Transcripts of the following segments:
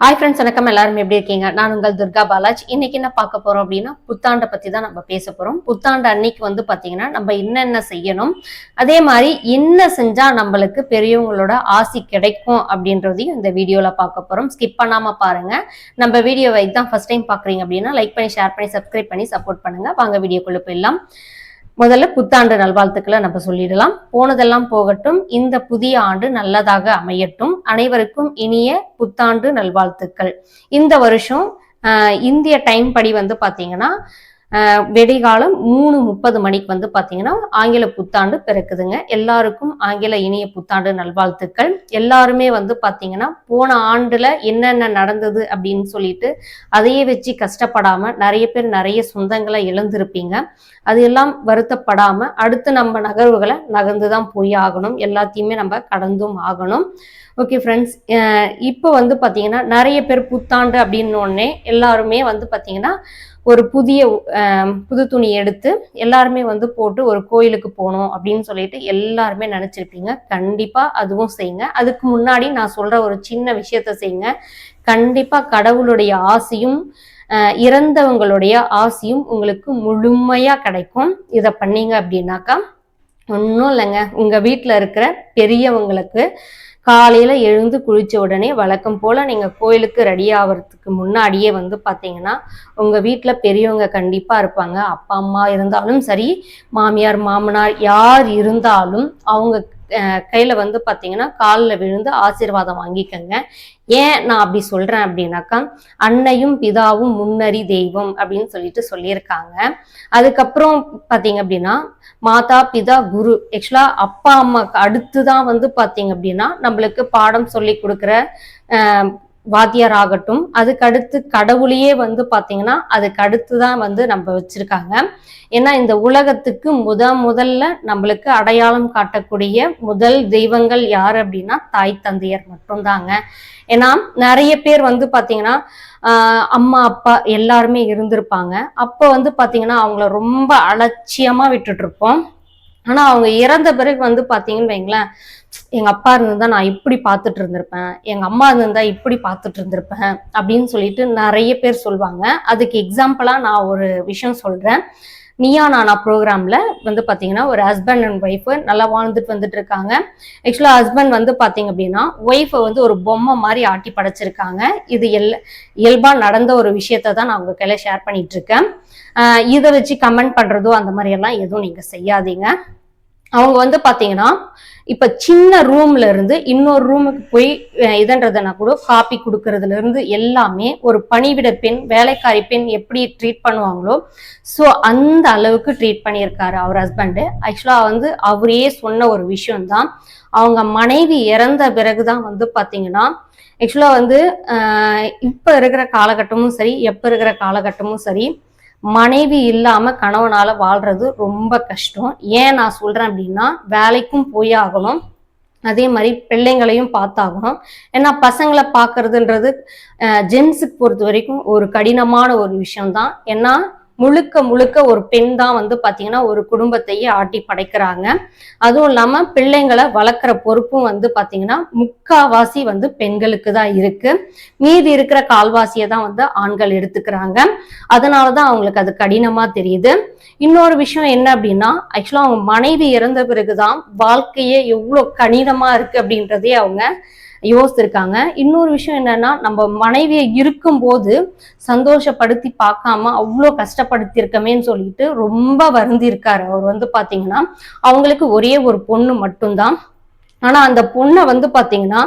Hi friends வணக்கம். எல்லாரும் எப்படி இருக்கீங்க? நான் உங்கள் துர்கா பாலாஜ். இன்னைக்கு என்ன பார்க்க போறோம் அப்படின்னா புத்தாண்டை பத்தி தான் நம்ம பேச போறோம். புத்தாண்டு அன்னைக்கு வந்து பாத்தீங்கன்னா நம்ம என்னென்ன செய்யணும்? அதே மாதிரி என்ன செஞ்சா நம்மளுக்கு பெரியவங்களோட ஆசி கிடைக்கும் அப்படின்றதையும் இந்த வீடியோல பார்க்க போறோம். ஸ்கிப் பண்ணாம பாருங்க. நம்ம வீடியோவை தான் ஃபர்ஸ்ட் டைம் பாக்குறீங்க அப்படின்னா லைக் பண்ணி ஷேர் பண்ணி சப்ஸ்கிரைப் பண்ணி சப்போர்ட் பண்ணுங்க. வாங்க வீடியோக்குள்ள போயிடலாம். முதல்ல புத்தாண்டு நல்வாழ்த்துக்களை நம்ம சொல்லிடலாம். போனதெல்லாம் போகட்டும். இந்த புதிய ஆண்டு நல்லதாக அமையட்டும். அனைவருக்கும் இனிய புத்தாண்டு நல்வாழ்த்துக்கள். இந்த வருஷம் ஆஹ், இந்திய டைம் படி வந்து பாத்தீங்கன்னா வெடிகாலம் மூணு முப்பது மணிக்கு வந்து பார்த்தீங்கன்னா ஆங்கில புத்தாண்டு பிறக்குதுங்க. எல்லாருக்கும் ஆங்கில இனிய புத்தாண்டு நல்வாழ்த்துக்கள். எல்லாருமே வந்து பார்த்தீங்கன்னா போன ஆண்டில் என்னென்ன நடந்தது அப்படின்னு சொல்லிட்டு அதையே வச்சு கஷ்டப்படாமல் நிறைய பேர் நிறைய சொந்தங்களை இழந்திருப்பீங்க. அது எல்லாம் வருத்தப்படாமல் அடுத்து நம்ம நகர்வுகளை நகர்ந்து தான் போய் ஆகணும். எல்லாத்தையுமே நம்ம கடந்தும் ஆகணும். ஓகே ஃப்ரெண்ட்ஸ் இப்போ வந்து பார்த்தீங்கன்னா நிறைய பேர் புத்தாண்டு அப்படின்னு எல்லாருமே வந்து பார்த்தீங்கன்னா ஒரு புதிய புது துணி எடுத்து எல்லாருமே வந்து போட்டு ஒரு கோயிலுக்கு போகணும் அப்படின்னு சொல்லிட்டு எல்லாருமே நினச்சிருப்பீங்க. கண்டிப்பாக அதுவும் செய்யுங்க. அதுக்கு முன்னாடி நான் சொல்கிற ஒரு சின்ன விஷயத்த செய்யுங்க. கண்டிப்பாக கடவுளுடைய ஆசையும் இறந்தவங்களுடைய ஆசையும் உங்களுக்கு முழுமையாக கிடைக்கும். இதை பண்ணீங்க அப்படின்னாக்கா ஒன்றும் இல்லைங்க. உங்கள் வீட்டில் இருக்கிற பெரியவங்களுக்கு காலையில் எழுந்து குளிச்ச உடனே வழக்கம் போல் நீங்கள் கோயிலுக்கு ரெடி ஆகிறதுக்கு முன்னாடியே வந்து பார்த்தீங்கன்னா உங்கள் வீட்டில் பெரியவங்க கண்டிப்பாக இருப்பாங்க. அப்பா அம்மா இருந்தாலும் சரி மாமியார் மாமனார் யார் இருந்தாலும் அவங்க கையில் வந்து பார்த்தீங்கன்னா காலில் விழுந்து ஆசீர்வாதம் வாங்கிக்கங்க. ஏன் நான் அப்படி சொல்கிறேன் அப்படின்னாக்கா அன்னையும் பிதாவும் முன்னறி தெய்வம் அப்படின்னு சொல்லிட்டு சொல்லியிருக்காங்க. அதுக்கப்புறம் பார்த்தீங்க அப்படின்னா மாதா பிதா குரு. ஆக்சுவலாக அப்பா அம்மாவுக்கு அடுத்து தான் வந்து பார்த்தீங்க அப்படின்னா நம்மளுக்கு பாடம் சொல்லி கொடுக்குற வாத்தியார் ஆகட்டும் அதுக்கடுத்து கடவுளையே வந்து பார்த்தீங்கன்னா அதுக்கடுத்து தான் வந்து நம்ம வச்சிருக்காங்க. ஏன்னா இந்த உலகத்துக்கு முத முதல்ல நம்மளுக்கு அடையாளம் காட்டக்கூடிய முதல் தெய்வங்கள் யார் அப்படின்னா தாய் தந்தையர் மட்டும்தாங்க. ஏன்னா நிறைய பேர் வந்து பார்த்தீங்கன்னா அம்மா அப்பா எல்லாருமே இருந்திருப்பாங்க. அப்போ வந்து பார்த்தீங்கன்னா அவங்கள ரொம்ப அலட்சியமாக விட்டுட்டு இருப்போம் ஆனா அவங்க இறந்த பிறகு வந்து பாத்தீங்கன்னு வைங்களேன் எங்க அப்பா இருந்திருந்தா நான் இப்படி பார்த்துட்டு இருந்திருப்பேன் எங்க அம்மா இருந்திருந்தா இப்படி பார்த்துட்டு இருந்திருப்பேன் அப்படின்னு சொல்லிட்டு நிறைய பேர் சொல்லுவாங்க அதுக்கு எக்ஸாம்பிளா நான் ஒரு விஷயம் சொல்றேன். நீயா நானா ப்ரோக்ராம்ல வந்து பாத்தீங்கன்னா ஒரு ஹஸ்பண்ட் அண்ட் ஒய்ஃப் நல்லா வாழ்ந்துட்டு வந்துட்டு இருக்காங்க. ஆக்சுவலா ஹஸ்பண்ட் வந்து பாத்தீங்க அப்படின்னா ஒய்ஃபை வந்து ஒரு பொம்மை மாதிரி ஆட்டி படைச்சிருக்காங்க. இது எல் இயல்பா நடந்த ஒரு விஷயத்த தான் நான் உங்க கையில ஷேர் பண்ணிட்டு இருக்கேன். இதை வச்சு கமெண்ட் பண்றதோ அந்த மாதிரி எல்லாம் எதுவும் நீங்க செய்யாதீங்க. அவங்க வந்து பாத்தீங்கன்னா இப்ப சின்ன ரூம்ல இருந்து இன்னொரு ரூமுக்கு போய் இதன்றதுனா கூட காப்பி கொடுக்கறதுல இருந்து எல்லாமே ஒரு பணிவிட பெண் வேலைக்காரி பெண் எப்படி ட்ரீட் பண்ணுவாங்களோ ஸோ அந்த அளவுக்கு ட்ரீட் பண்ணியிருக்காரு அவர் ஹஸ்பண்டு ஆக்சுவலா வந்து அவரே சொன்ன ஒரு விஷயம்தான். அவங்க மனைவி இறந்த பிறகுதான் வந்து பாத்தீங்கன்னா ஆக்சுவலா வந்து இப்ப இருக்கிற காலகட்டமும் சரி எப்ப இருக்கிற காலகட்டமும் சரி மனைவி இல்லாம கணவனால வாழ்றது ரொம்ப கஷ்டம். ஏன் நான் சொல்றேன் அப்படின்னா வேலைக்கும் போய் ஆகணும். அதே மாதிரி பிள்ளைங்களையும் பார்த்தாகணும். ஏன்னா பசங்களை பார்க்கறதுன்றது ஜென்ஸுக்கு பொறுத்த வரைக்கும் ஒரு கடினமான ஒரு விஷயம்தான். ஏன்னா முழுக்க முழுக்க ஒரு பெண் தான் வந்து பார்த்தீங்கன்னா ஒரு குடும்பத்தையே ஆட்டி படைக்கிறாங்க. அதுவும் இல்லாமல் பிள்ளைங்களை வளர்க்குற பொறுப்பும் வந்து பார்த்தீங்கன்னா முக்காவாசி வந்து பெண்களுக்கு தான் இருக்கு. மீதி இருக்கிற கால்வாசியை தான் வந்து ஆண்கள் எடுத்துக்கிறாங்க. அதனால தான் அவங்களுக்கு அது கடினமாக தெரியுது. இன்னொரு விஷயம் என்ன அப்படின்னா ஆக்சுவலாக அவங்க மனைவி இறந்த பிறகுதான் வாழ்க்கையே எவ்வளோ கடினமாக இருக்கு அப்படின்றதே அவங்க யோசிச்சிருக்காங்க இன்னொரு விஷயம் என்னன்னா நம்ம மனைவியை இருக்கும்போது சந்தோஷப்படுத்தி பார்க்காம அவ்வளோ கஷ்டப்படுத்தியிருக்கமேன்னு சொல்லிட்டு ரொம்ப வருந்திருக்காரு அவர் வந்து பாத்தீங்கன்னா அவங்களுக்கு ஒரே ஒரு பொண்ணு மட்டும்தான். ஆனா அந்த பொண்ணை வந்து பாத்தீங்கன்னா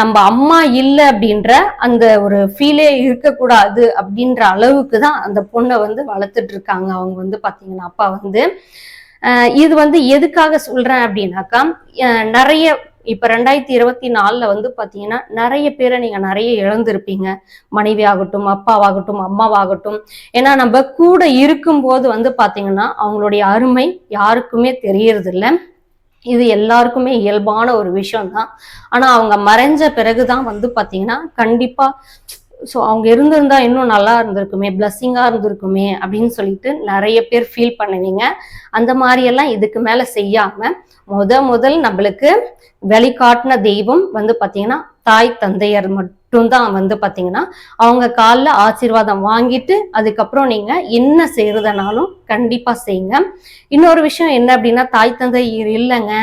நம்ம அம்மா இல்லை அப்படின்ற அந்த ஒரு ஃபீலே இருக்கக்கூடாது அப்படின்ற அளவுக்கு தான் அந்த பொண்ணை வந்து வளர்த்துட்டு இருக்காங்க அவங்க வந்து பாத்தீங்கன்னா அப்பா வந்து. இது வந்து எதுக்காக சொல்றேன் அப்படின்னாக்கா நிறைய இப்ப ரெண்டாயிரத்தி இருபத்தி நாலுல வந்து பாத்தீங்கன்னா நிறைய பேரை நீங்க நிறைய இழந்திருப்பீங்க. மனைவி ஆகட்டும் அப்பாவாகட்டும் அம்மாவாகட்டும். ஏன்னா நம்ம கூட இருக்கும்போது வந்து பாத்தீங்கன்னா அவங்களுடைய அருமை யாருக்குமே தெரியறதில்ல. இது எல்லாருக்குமே இயல்பான ஒரு விஷயம்தான். ஆனா அவங்க மறைஞ்ச பிறகுதான் வந்து பாத்தீங்கன்னா கண்டிப்பா ஸோ அவங்க இருந்திருந்தா இன்னும் நல்லா இருந்திருக்குமே பிளஸ்ஸிங்காக இருந்திருக்குமே அப்படின்னு சொல்லிட்டு நிறைய பேர் ஃபீல் பண்ணுவீங்க. அந்த மாதிரியெல்லாம் இதுக்கு மேலே செய்யாமல் முத முதல் நம்மளுக்கு வெளிக்காட்டின தெய்வம் வந்து பார்த்தீங்கன்னா தாய் தந்தையர் மட்டும்தான் வந்து பார்த்தீங்கன்னா அவங்க காலில் ஆசீர்வாதம் வாங்கிட்டு அதுக்கப்புறம் நீங்கள் என்ன செய்கிறதுனாலும் கண்டிப்பாக செய்யுங்க. இன்னொரு விஷயம் என்ன அப்படின்னா தாய் தந்தை இல்லைங்க.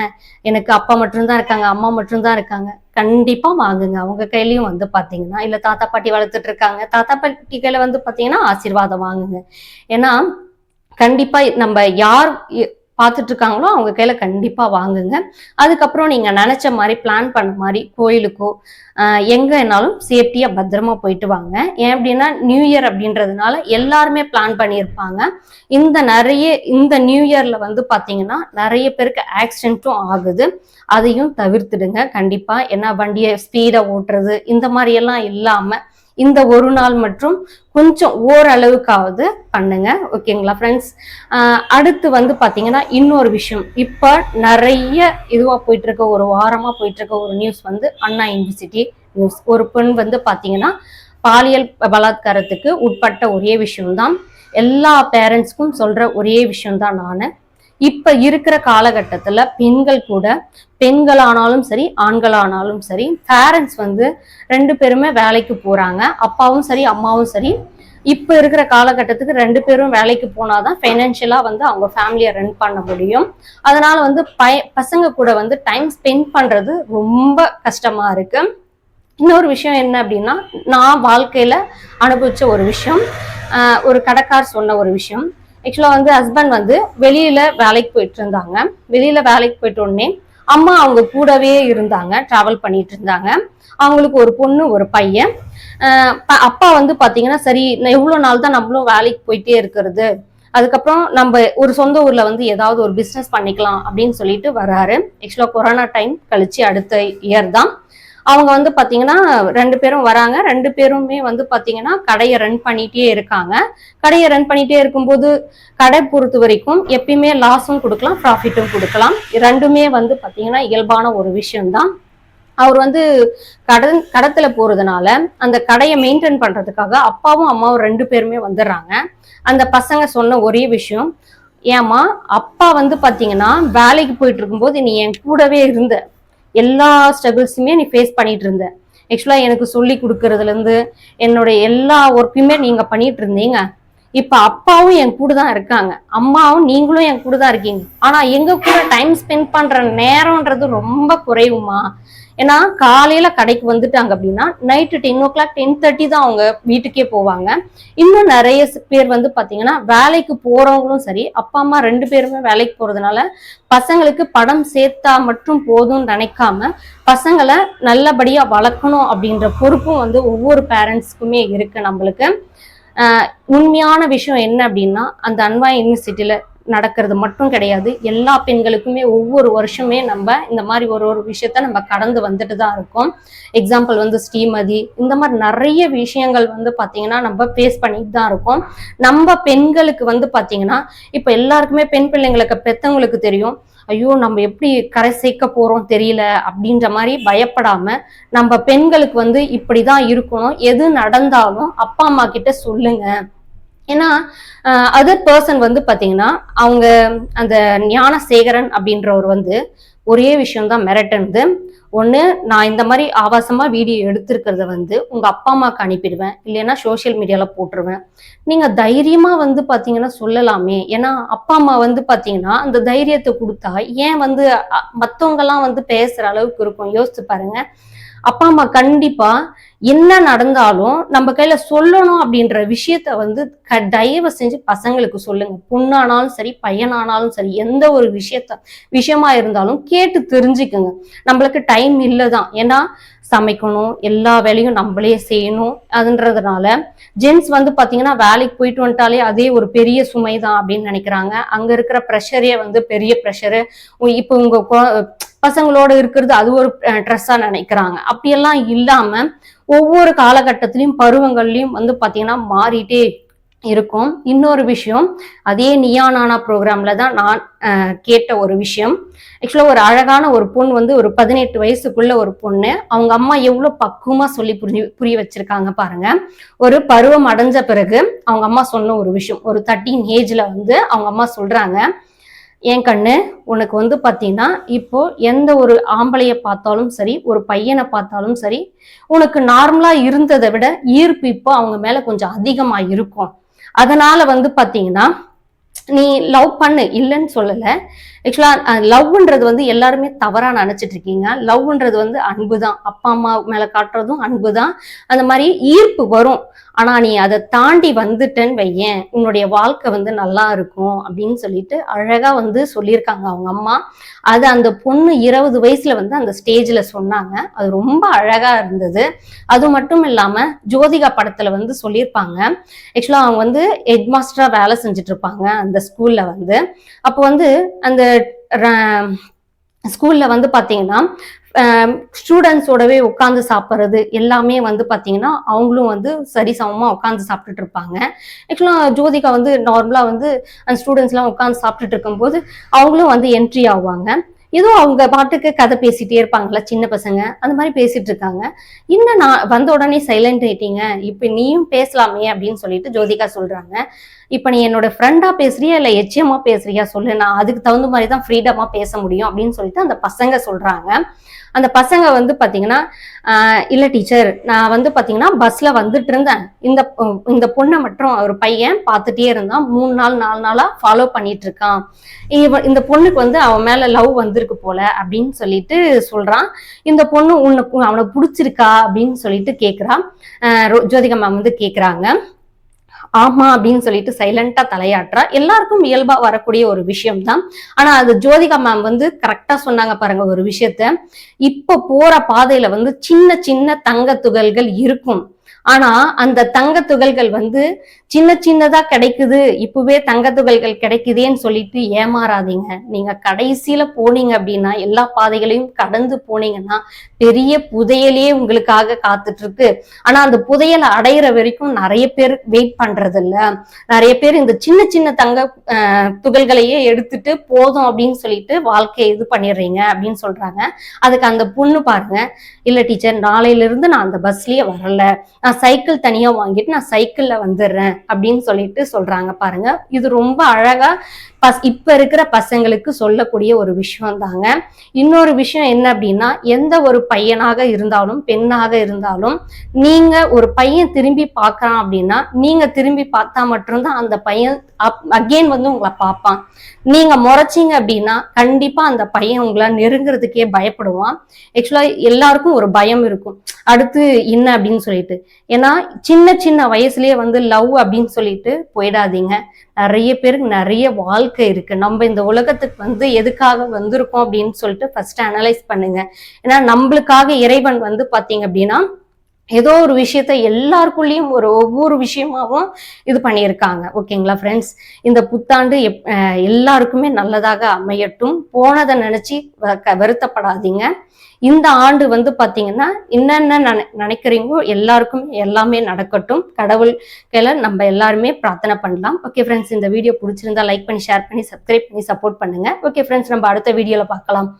எனக்கு அப்பா மட்டும்தான் இருக்காங்க அம்மா மட்டும்தான் இருக்காங்க. கண்டிப்பா வாங்குங்க. அவங்க கையிலயும் வந்து பாத்தீங்கன்னா இல்ல தாத்தா பாட்டி வளர்த்துட்டு இருக்காங்க. தாத்தா பாட்டி கையில வந்து பாத்தீங்கன்னா ஆசீர்வாதம் வாங்குங்க. ஏன்னா கண்டிப்பா நம்ம யார் பார்த்துட்டு இருக்காங்களோ அவங்க கையில கண்டிப்பா வாங்குங்க. அதுக்கப்புறம் நீங்க நினைச்ச மாதிரி பிளான் பண்ண மாதிரி கோயிலுக்கோ எங்க என்னாலும் சேஃப்டியா பத்திரமா போயிட்டு வாங்க. ஏன் அப்படின்னா நியூ இயர் அப்படின்றதுனால எல்லாருமே பிளான் பண்ணியிருப்பாங்க. இந்த நிறைய இந்த நியூ இயர்ல வந்து பாத்தீங்கன்னா நிறைய பேருக்கு ஆக்சிடென்ட்டும் ஆகுது. அதையும் தவிர்த்துடுங்க. கண்டிப்பா ஏன்னா வண்டியை ஸ்பீடா ஓட்டுறது இந்த மாதிரி எல்லாம் இல்லாம இந்த ஒரு நாள் மற்றும் கொஞ்சம் ஓரளவுக்காவது பண்ணுங்க. ஓகேங்களா ஃப்ரெண்ட்ஸ் அடுத்து வந்து பார்த்தீங்கன்னா இன்னொரு விஷயம். இப்போ நிறைய இதுவாக போயிட்டு இருக்க ஒரு வாரமாக போயிட்டு இருக்க ஒரு நியூஸ் வந்து அண்ணா யூனிவர்சிட்டி நியூஸ் ஒரு பெண் வந்து பார்த்தீங்கன்னா பாலியல் பலாத்காரத்துக்கு உட்பட்ட ஒரே விஷயம்தான். எல்லா பேரண்ட்ஸ்க்கும் சொல்ற ஒரே விஷயம்தான் நான். இப்ப இருக்கிற காலகட்டத்துல பெண்கள் கூட பெண்களானாலும் சரி ஆண்களானாலும் சரி பேரண்ட்ஸ் வந்து ரெண்டு பேருமே வேலைக்கு போறாங்க. அப்பாவும் சரி அம்மாவும் சரி. இப்ப இருக்கிற காலகட்டத்துக்கு ரெண்டு பேரும் வேலைக்கு போனாதான் ஃபைனான்சியலா வந்து அவங்க ஃபேமிலியை ரன் பண்ண முடியும். அதனால வந்து பய பசங்க கூட வந்து டைம் ஸ்பெண்ட் பண்றது ரொம்ப கஷ்டமா இருக்கு. இன்னொரு விஷயம் என்ன அப்படின்னா நான் வாழ்க்கையில அனுபவிச்ச ஒரு விஷயம் ஒரு கடைக்கார் சொன்ன ஒரு விஷயம். ஆக்சுவலாக வந்து ஹஸ்பண்ட் வந்து வெளியில வேலைக்கு போயிட்டு இருந்தாங்க. வெளியில வேலைக்கு போயிட்டு உடனே அம்மா அவங்க கூடவே இருந்தாங்க டிராவல் பண்ணிட்டு இருந்தாங்க. அவங்களுக்கு ஒரு பொண்ணு ஒரு பையன். ப- அப்பா வந்து பாத்தீங்கன்னா சரி எவ்வளோ எவ்வளவு நாள் தான் நம்மளும் வேலைக்கு போயிட்டே இருக்கிறது. அதுக்கப்புறம் நம்ம ஒரு சொந்த ஊர்ல வந்து ஏதாவது ஒரு பிசினஸ் பண்ணிக்கலாம் அப்படின்னு சொல்லிட்டு வராரு. ஆக்சுவலா கொரோனா டைம் கழிச்சு அடுத்த இயர் தான். அவங்க வந்து பார்த்தீங்கன்னா ரெண்டு பேரும் வராங்க. ரெண்டு பேருமே வந்து பார்த்தீங்கன்னா கடையை ரன் பண்ணிட்டே இருக்காங்க. கடையை ரன் பண்ணிட்டே இருக்கும்போது கடை பொறுத்த வரைக்கும் எப்பயுமே லாஸும் கொடுக்கலாம் ப்ராஃபிட்டும் கொடுக்கலாம். ரெண்டுமே வந்து பார்த்தீங்கன்னா இயல்பான ஒரு விஷயம்தான். அவர் வந்து கடன் கடத்துல போறதுனால அந்த கடையை மெயின்டைன் பண்றதுக்காக அப்பாவும் அம்மாவும் ரெண்டு பேருமே வந்துடுறாங்க. அந்த பசங்க சொன்ன ஒரே விஷயம் ஏம்மா அப்பா வந்து பாத்தீங்கன்னா வேலைக்கு போயிட்டு இருக்கும்போது நீ என் கூடவே இருந்த. எல்லா ஸ்ட்ரகிள்ஸுமே நீ ஃபேஸ் பண்ணிட்டு இருந்த. ஆக்சுவலாக எனக்கு சொல்லி கொடுக்கறதுலேருந்து என்னுடைய எல்லா ஒர்க்குமே நீங்கள் பண்ணிட்டு இருந்தீங்க. இப்ப அப்பாவும் என் கூட தான் இருக்காங்க. அம்மாவும் நீங்களும் என் கூட தான் இருக்கீங்க. ஆனா எங்க கூட டைம் ஸ்பெண்ட் பண்ற நேரம்ன்றது ரொம்ப குறைவுமா? ஏன்னா காலையில கடைக்கு வந்துட்டாங்க அப்படின்னா night ten o'clock ten thirty தான் அவங்க வீட்டுக்கே போவாங்க. இன்னும் நிறைய பேர் வந்து பாத்தீங்கன்னா வேலைக்கு போறவங்களும் சரி அப்பா அம்மா ரெண்டு பேருமே வேலைக்கு போறதுனால பசங்களுக்கு படம் சேர்த்தா மட்டும் போதும்னு நினைக்காம பசங்களை நல்லபடியா வளர்க்கணும் அப்படின்ற பொறுப்பும் வந்து ஒவ்வொரு பேரண்ட்ஸ்க்குமே இருக்கு நம்மளுக்கு. உண்மையான விஷயம் என்ன அப்படின்னா அந்த அன்வா யூனிவர்சிட்டியில நடக்கிறது மட்டும் கிடையாது. எல்லா பெண்களுக்குமே ஒவ்வொரு வருஷமே நம்ம இந்த மாதிரி ஒரு ஒரு விஷயத்த நம்ம கடந்து வந்துட்டு தான் இருக்கோம். எக்ஸாம்பிள் வந்து ஸ்ரீமதி இந்த மாதிரி நிறைய விஷயங்கள் வந்து பார்த்தீங்கன்னா நம்ம ஃபேஸ் பண்ணிட்டு தான் இருக்கோம். நம்ம பெண்களுக்கு வந்து பார்த்தீங்கன்னா இப்போ எல்லாருக்குமே பெண் பிள்ளைங்களுக்கு பெத்தவங்களுக்கு தெரியும். ஐயோ நம்ம எப்படி கரை சேர்க்க போறோம் தெரியல அப்படின்ற மாதிரி பயப்படாம நம்ம பெண்களுக்கு வந்து இப்படிதான் இருக்கணும். எது நடந்தாலும் அப்பா அம்மா கிட்ட சொல்லுங்க. ஏன்னா அதர் பர்சன் வந்து பாத்தீங்கன்னா அவங்க அந்த ஞானசேகரன் அப்படின்றவர் வந்து ஒரே விஷயம் தான் மிரட்டுனது. ஒன்று நான் இந்த மாதிரி ஆபாசமாக வீடியோ எடுத்திருக்கிறத வந்து உங்கள் அப்பா அம்மாவுக்கு அனுப்பிடுவேன். இல்லைன்னா சோஷியல் மீடியாவில் போட்டுருவேன். நீங்கள் தைரியமாக வந்து பார்த்தீங்கன்னா சொல்லலாமே. ஏன்னா அப்பா அம்மா வந்து பார்த்தீங்கன்னா அந்த தைரியத்தை கொடுத்தா ஏன் வந்து மற்றவங்கெல்லாம் வந்து பேசுகிற அளவுக்கு இருக்கும்? யோசிச்சு பாருங்க. அப்பா அம்மா கண்டிப்பாக என்ன நடந்தாலும் நம்ம கையில சொல்லணும் அப்படின்ற விஷயத்த வந்து க- தயவு செஞ்சு பசங்களுக்கு சொல்லுங்க. பொண்ணானாலும் சரி பையனானாலும் சரி எந்த ஒரு விஷயத்த விஷயமா இருந்தாலும் கேட்டு தெரிஞ்சுக்குங்க. நம்மளுக்கு டைம் இல்லைதான். ஏன்னா சமைக்கணும் எல்லா வேலையும் நம்மளே செய்யணும் அதுன்றதுனால ஜென்ஸ் வந்து பாத்தீங்கன்னா வேலைக்கு போயிட்டு வந்துட்டாலே அதே ஒரு பெரிய சுமை தான் அப்படின்னு நினைக்கிறாங்க. அங்க இருக்கிற ப்ரெஷரே வந்து பெரிய ப்ரெஷரு இப்போ உங்க பசங்களோட இருக்கிறது அது ஒரு ட்ரெஸ்ஸா நினைக்கிறாங்க. அப்படியெல்லாம் இல்லாம ஒவ்வொரு காலகட்டத்திலையும் பருவங்கள்லயும் வந்து பாத்தீங்கன்னா மாறிட்டே இருக்கும். இன்னொரு விஷயம் அதே நியா நானா ப்ரோக்ராம்ல தான் நான் கேட்ட ஒரு விஷயம். ஆக்சுவலா ஒரு அழகான ஒரு பொண்ணு வந்து ஒரு பதினெட்டு வயசுக்குள்ள ஒரு பொண்ணு. அவங்க அம்மா எவ்வளவு பக்குவமா சொல்லி புரிய புரிய வச்சிருக்காங்க பாருங்க. ஒரு பருவம் அடைஞ்ச பிறகு அவங்க அம்மா சொன்ன ஒரு விஷயம். ஒரு தேர்ட்டீன் ஏஜ்ல வந்து அவங்க அம்மா சொல்றாங்க என் கண்ணு உனக்கு வந்து பார்த்தீங்கன்னா இப்போ எந்த ஒரு ஆம்பளைய பார்த்தாலும் சரி ஒரு பையனை பார்த்தாலும் சரி உனக்கு நார்மலா இருந்ததை விட ஈர்ப்பு இப்போ அவங்க மேல கொஞ்சம் அதிகமா இருக்கும். அதனால வந்து பார்த்தீங்கன்னா நீ லவ் பண்ணு இல்லைன்னு சொல்லலை. ஆக்சுவலா லவ்ன்றது வந்து எல்லாருமே தவறா நினைச்சிட்டு இருக்கீங்க. லவ்ன்றது வந்து அன்பு தான் அப்பா அம்மா மேல காட்டுறதும் அன்பு தான் அந்த மாதிரி ஈர்ப்பு வரும். ஆனா நீ அதை தாண்டி வந்துட்டேன்னு வையேன். உன்னுடைய வாழ்க்கை வந்து நல்லா இருக்கும் அப்படின்னு சொல்லிட்டு அழகா வந்து சொல்லியிருக்காங்க அவங்க அம்மா. அது அந்த பொண்ணு இருபது வயசுல வந்து அந்த ஸ்டேஜ்ல சொன்னாங்க. அது ரொம்ப அழகா இருந்தது. அது மட்டும் இல்லாம ஜோதிகா படத்துல வந்து சொல்லியிருப்பாங்க. ஆக்சுவலா அவங்க வந்து ஹெட் மாஸ்டரா வேலை செஞ்சுட்டு இருப்பாங்க அந்த ஸ்கூல்ல வந்து. அப்போ வந்து அந்த ஸ்கூல்ல வந்து பாத்தீங்கன்னா ஸ்டூடெண்ட்ஸோடவே உட்காந்து சாப்பிட்றது எல்லாமே வந்து பார்த்தீங்கன்னா அவங்களும் வந்து சரி சமமாக உட்காந்து சாப்பிட்டுட்டு இருப்பாங்க. ஆக்சுவலாக ஜோதிகா வந்து நார்மலாக வந்து அந்த ஸ்டூடெண்ட்ஸ்லாம் உட்காந்து சாப்பிட்டுட்டு இருக்கும்போது அவங்களும் வந்து என்ட்ரி ஆவாங்க. ஏதோ அவங்க பாட்டுக்கு கதை பேசிட்டே இருப்பாங்களா சின்ன பசங்க அந்த மாதிரி பேசிட்டு இருக்காங்க. இன்னும் நான் வந்த உடனே சைலண்ட் ஆயிட்டீங்க இப்ப நீயும் பேசலாமே அப்படின்னு சொல்லிட்டு ஜோதிகா சொல்றாங்க. இப்ப நீ என்னோட ஃப்ரெண்டா பேசுறியா இல்ல எச்சியமா பேசுறியா சொல்லு நான் அதுக்கு தகுந்த மாதிரி தான் ஃப்ரீடமா பேச முடியும் அப்படின்னு சொல்லிட்டு அந்த பசங்க சொல்றாங்க. அந்த பசங்க வந்து பாத்தீங்கன்னா இல்ல டீச்சர் நான் வந்து பாத்தீங்கன்னா பஸ்ல வந்துட்டு இருந்தேன். இந்த இந்த பொண்ணை மட்டும் ஒரு பையன் பார்த்துட்டே இருந்தான். மூணு நாள் நாலு நாளா ஃபாலோ பண்ணிட்டு இருக்கான். இந்த பொண்ணுக்கு வந்து அவன் மேல லவ் வந்திருக்கு. போல அப்படின்னு சொல்லிட்டு சொல்றான். இந்த பொண்ணு உனக்கு அவனை பிடிச்சிருக்கா அப்படின்னு சொல்லிட்டு கேக்குறான். ஜோதிகா மேம் வந்து கேக்குறாங்க. ஆமா அப்படின்னு சொல்லிட்டு சைலண்டா தலையாட்டுறா. எல்லாருக்கும் இயல்பா வரக்கூடிய ஒரு விஷயம் தான் ஆனா அது ஜோதிகா மேம் வந்து கரெக்டா சொன்னாங்க பாருங்க ஒரு விஷயத்த. இப்ப போற பாதையில வந்து சின்ன சின்ன தங்க துகள்கள் இருக்கும். ஆனா அந்த தங்க துகள்கள் வந்து சின்ன சின்னதா கிடைக்குது. இப்பவே தங்க துகள்கள் கிடைக்குதேன்னு சொல்லிட்டு ஏமாறாதீங்க. நீங்க கடைசியில போனீங்க அப்படின்னா எல்லா பாதைகளையும் கடந்து போனீங்கன்னா பெரிய புதையலே உங்களுக்காக காத்துட்டு இருக்கு ஆனா அந்த புதையலை அடையிற வரைக்கும் நிறைய பேர் வெயிட் பண்றது இல்ல நிறைய பேர் இந்த சின்ன சின்ன தங்க துகள்களையே எடுத்துட்டு போதும் அப்படின்னு சொல்லிட்டு வாழ்க்கையை இது பண்ணிடுறீங்க அப்படின்னு சொல்றாங்க. அதுக்கு அந்த பொண்ணு பாருங்க. இல்ல டீச்சர் நாளையில இருந்து நான் அந்த பஸ்லயே வரல. நான் சைக்கிள் தனியா வாங்கிட்டு நான் சைக்கிள்ல வந்துடுறேன் அப்படின்னு சொல்லிட்டு சொல்றாங்க பாருங்க. இது ரொம்ப அழகா பஸ் இப்ப இருக்கிற பசங்களுக்கு சொல்லக்கூடிய ஒரு விஷயம் தாங்க. இன்னொரு விஷயம் என்ன அப்படின்னா எந்த ஒரு பையனாக இருந்தாலும் பெண்ணாக இருந்தாலும் நீங்க ஒரு பையன் திரும்பி பார்க்கறான் அப்படின்னா நீங்க திரும்பி பார்த்தா மட்டும்தான் அந்த பையன் அகெயின் வந்து உங்களை பார்ப்பான். நீங்க முறைச்சிங்க அப்படின்னா கண்டிப்பா அந்த பையன் உங்களை நெருங்குறதுக்கே பயப்படுவான். ஆக்சுவலா எல்லாருக்கும் ஒரு பயம் இருக்கும். அடுத்து என்ன அப்படின்னு சொல்லிட்டு ஏன்னா சின்ன சின்ன வயசுலயே வந்து லவ் அப்படின்னு சொல்லிட்டு போயிடாதீங்க. நிறைய பேருக்கு நிறைய வாழ்க்கை இருக்கு. நம்ம இந்த உலகத்துக்கு வந்து எதுக்காக வந்திருக்கோம் அப்படின்னு சொல்லிட்டு ஃபர்ஸ்ட் அனலைஸ் பண்ணுங்க. ஏன்னா நம்மளுக்காக இறைவன் வந்து பாத்தீங்க அப்படின்னா ஏதோ ஒரு விஷயத்த எல்லாருக்குள்ளேயும் ஒரு ஒவ்வொரு விஷயமாவும் இது பண்ணியிருக்காங்க. ஓகேங்களா ஃப்ரெண்ட்ஸ் இந்த புத்தாண்டு எப் எல்லாருக்குமே நல்லதாக அமையட்டும். போனதை நினச்சி வ- க- வருத்தப்படாதீங்க. இந்த ஆண்டு வந்து பார்த்தீங்கன்னா என்னென்ன நினை நினைக்கிறீங்களோ எல்லாருக்கும் எல்லாமே நடக்கட்டும். கடவுள் கையில் நம்ம எல்லாருமே பிரார்த்தனை பண்ணலாம். ஓகே ஃப்ரெண்ட்ஸ் இந்த வீடியோ பிடிச்சிருந்தா லைக் பண்ணி ஷேர் பண்ணி சப்ஸ்கிரைப் பண்ணி சப்போர்ட் பண்ணுங்கள் ஓகே ஃப்ரெண்ட்ஸ் நம்ம அடுத்த வீடியோவில் பார்க்கலாம்.